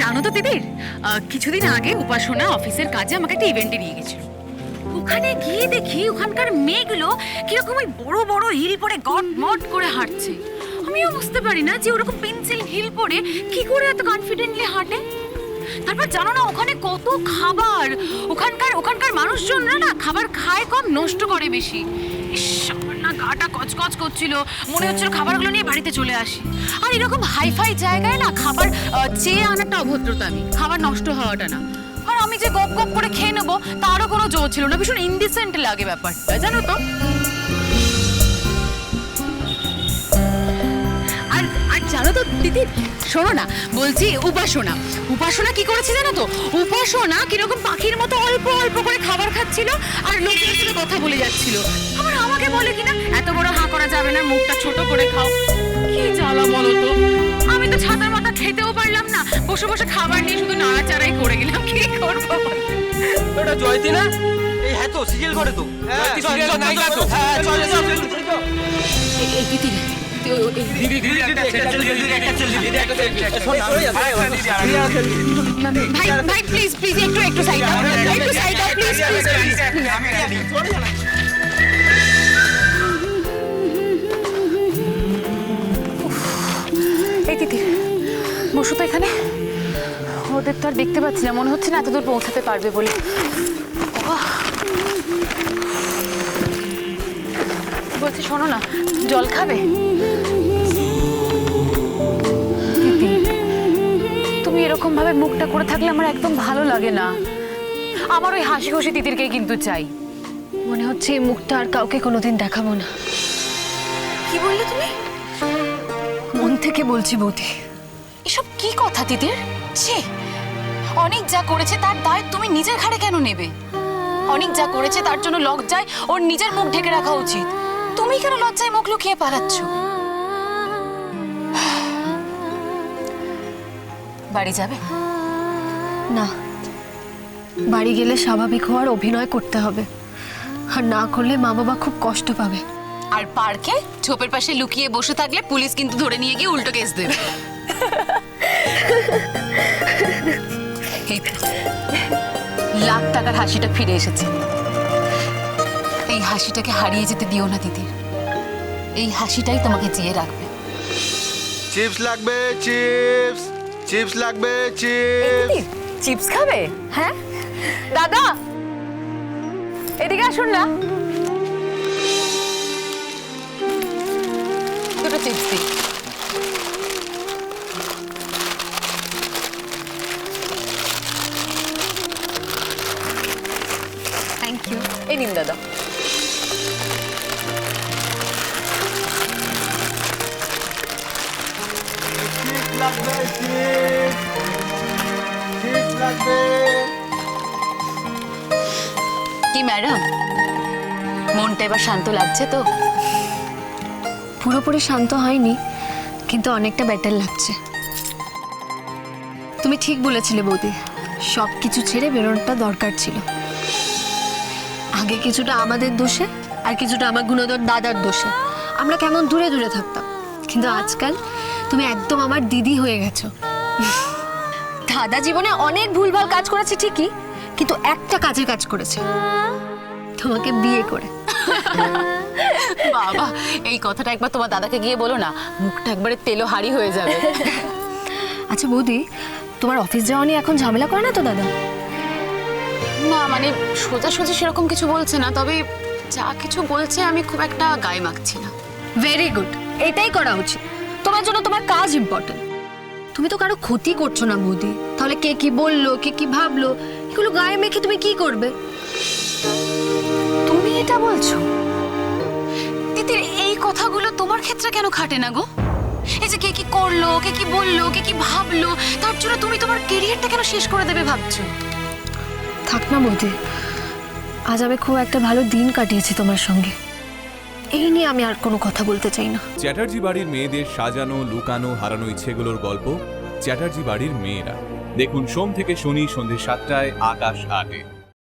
জানো তো দিদির? কিছুদিন আগে উপাসনা অফিসের কাজে আমাকে একটা ইভেন্টে নিয়ে গেছিল। ওখানে গিয়ে দেখি ওখানকার মেয়েগুলো কীরকম ওই বড় বড় হিল পরে গট মট করে হাঁটছে। আমিও বুঝতে পারি না যে ওরকম পেন্সিল হিল পরে কি করে এত কনফিডেন্টলি হাঁটে। তারপর জানো না, ওখানে কত খাবার। ওখানকার ওখানকার মানুষজনরা না খাবার খায় কম, নষ্ট করে বেশি। ইস গাটা কচকচ করছিল। মনে হচ্ছিল খাবারগুলো নিয়ে বাড়িতে চলে আসি। আর এরকম হাইফাই জায়গায় না খাবার চেয়ে আনাটা অভদ্রতা আমি। খাবার নষ্ট হওয়াটা না। আর আমি যে গপ গপ করে খেয়ে নেব, তারও কোনো জোর ছিল না। ভীষণ ইনডিসেন্ট লাগে ব্যাপারটা, জানো তো? আর আর জানো তো, দিদি, শোনো না, বলছি উপাসনা। উপাসনা কি করেছে জানো তো? উপাসনা কীরকম পাখির মতো অল্প অল্প করে খাবার খাচ্ছিল, আর লোকের সাথে কথা বলে যাচ্ছিল। বলে কিনা? এত বড় হাঁ করা যাবে না মুখটা ছোট করে খাও। কি জ্বালা বলো তো? আমি তো ছাতার মাথা খেতেও পারলাম না। বসে বসে খাবার নিয়ে শুধু নাড়াচাড়াই করে গেলাম। কি করব? ওটা জয়তী না? এই হ্যাঁ তো সিরিয়াল করে তো। তো। হ্যাঁ, না। ভাই ভাই প্লিজ প্লিজ একটু একটু সাইড দাও একটু সাইড দাও প্লিজ প্লিজ বসো তো এখানে। ওদের তো আর দেখতে পাচ্ছি না। মনে হচ্ছে না এত দূর পৌঁছাতে পারবে বলে। বলছি শোনো না জল খাবে? তুমি এরকম ভাবে মুখটা করে থাকলে আমার একদম ভালো লাগে না। আমার ওই হাসি খুশি দিদিরকে কিন্তু চাই। মনে হচ্ছে এই মুখটা আর কাউকে কোনোদিন দেখাবো না। কি বললে তুমি? মন থেকে বলছি বৌদি। এসব কি কথা দিদির ছি অনেক যা করেছে তার দায় তুমি নিজের ঘাড়ে কেন নেবে? অনেক যা করেছে তার জন্য লজ্জায় ওর নিজের মুখ ঢেকে রাখা উচিত। তুমি কেন লজ্জায় মুখ লুকিয়ে পালাচ্ছ? বাড়ি যাবে? না। বাড়ি গেলে স্বাভাবিক হওয়ার অভিনয় করতে হবে। আর না করলে মা বাবা খুব কষ্ট পাবে। আর পার্কে ছোপের পাশে লুকিয়ে বসে থাকলে পুলিশ কিন্তু ধরে নিয়ে গিয়ে উল্টো কেস দেবে। এই লাখ টাকার হাসিটা ফিরে এসেছে। এই হাসিটাকে হারিয়ে যেতে দিও না দিদির এই হাসিটাই তোমাকে চেয়ে রাখবে। চিপস লাগবে চিপস। চিপস লাগবে চিপস। চিপস খাবে? হ্যাঁ? দাদা! এদিকে আসুন না। দুটো চিপস দিই। এই দাদা কি ম্যাডাম? মনটা এবার শান্ত লাগছে তো? পুরোপুরি শান্ত হয়নি, কিন্তু অনেকটা বেটার লাগছে। তুমি ঠিক বলেছিলে বৌদি সব কিছু ছেড়ে বেরোনোটা দরকার ছিল। আগে কিছুটা আমাদের দোষে আর কিছুটা আমার গুণধর দাদার দোষে। আমরা কেমন দূরে দূরে থাকতাম। কিন্তু আজকাল তুমি একদম আমার দিদি হয়ে গেছো। দাদা জীবনে অনেক ভুলভাল কাজ করেছে ঠিকই কিন্তু একটা কাজের কাজ করেছে। তোমাকে বিয়ে করে। বাবা এই কথাটা একবার তোমার দাদাকে গিয়ে বলো না মুখটা একবারে তেলো হাড়ি হয়ে যাবে। আচ্ছা বৌদি তোমার অফিস যাওয়া নিয়ে এখন ঝামেলা করে না তো দাদা? না মানে সোজাসুজি সেরকম কিছু বলছে না তবে যা কিছু বলছে আমি খুব একটা গায়ে মাখছি না। ভেরি গুড এটাই করা উচিত। তোমার জন্য তোমার কাজ ইম্পর্টেন্ট তুমি তো কারও ক্ষতি করছ না বৌদি। তাহলে কে কি বলল কে কি ভাবলো এগুলো গায়ে মেখে তুমি কি করবে? তুমি এটা বলছো? দিদির এই কথাগুলো তোমার ক্ষেত্রে কেন খাটে না গো? এই যে কে কি করল কে কি বলল কে কি ভাবলো তার জন্য তুমি তোমার কেরিয়ারটা কেন শেষ করে দেবে ভাবছ? থাক না বৌদি। আজ আমি খুব একটা ভালো দিন কাটিয়েছি তোমার সঙ্গে। এই নিয়ে আমি আর কোনো কথা বলতে চাই না। চ্যাটার্জি বাড়ির মেয়েদের সাজানো, লুকানো, হারানো ইচ্ছেগুলোর গল্প চ্যাটার্জি বাড়ির মেয়েরা। দেখুন, সোম থেকে শনি সন্ধ্যে সাতটায় আকাশ আটে।